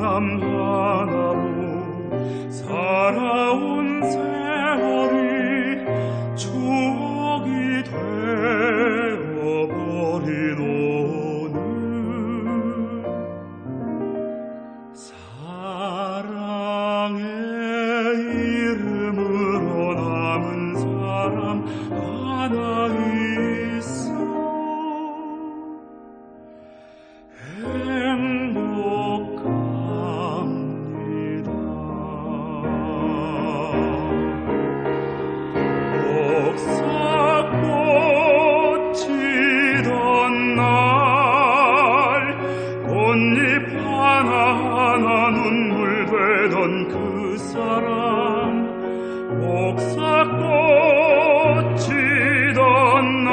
사람 하나 하나하나 눈물 되던 그 사람 옥사꽃이던 날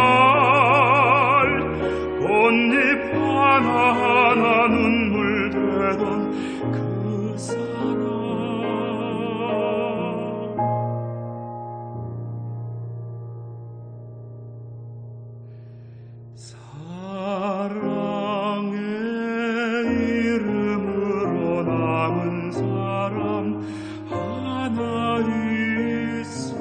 꽃잎 하나하나 눈물 되던 그 사람 남은 사람 하나 있어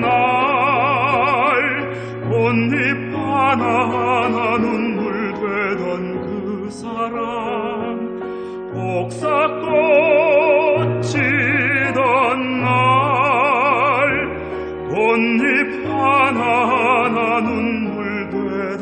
날 꽃잎 하나하나 눈물 되던 그 사람 옥사꽃이던 날 꽃잎 하나하나 눈물 되던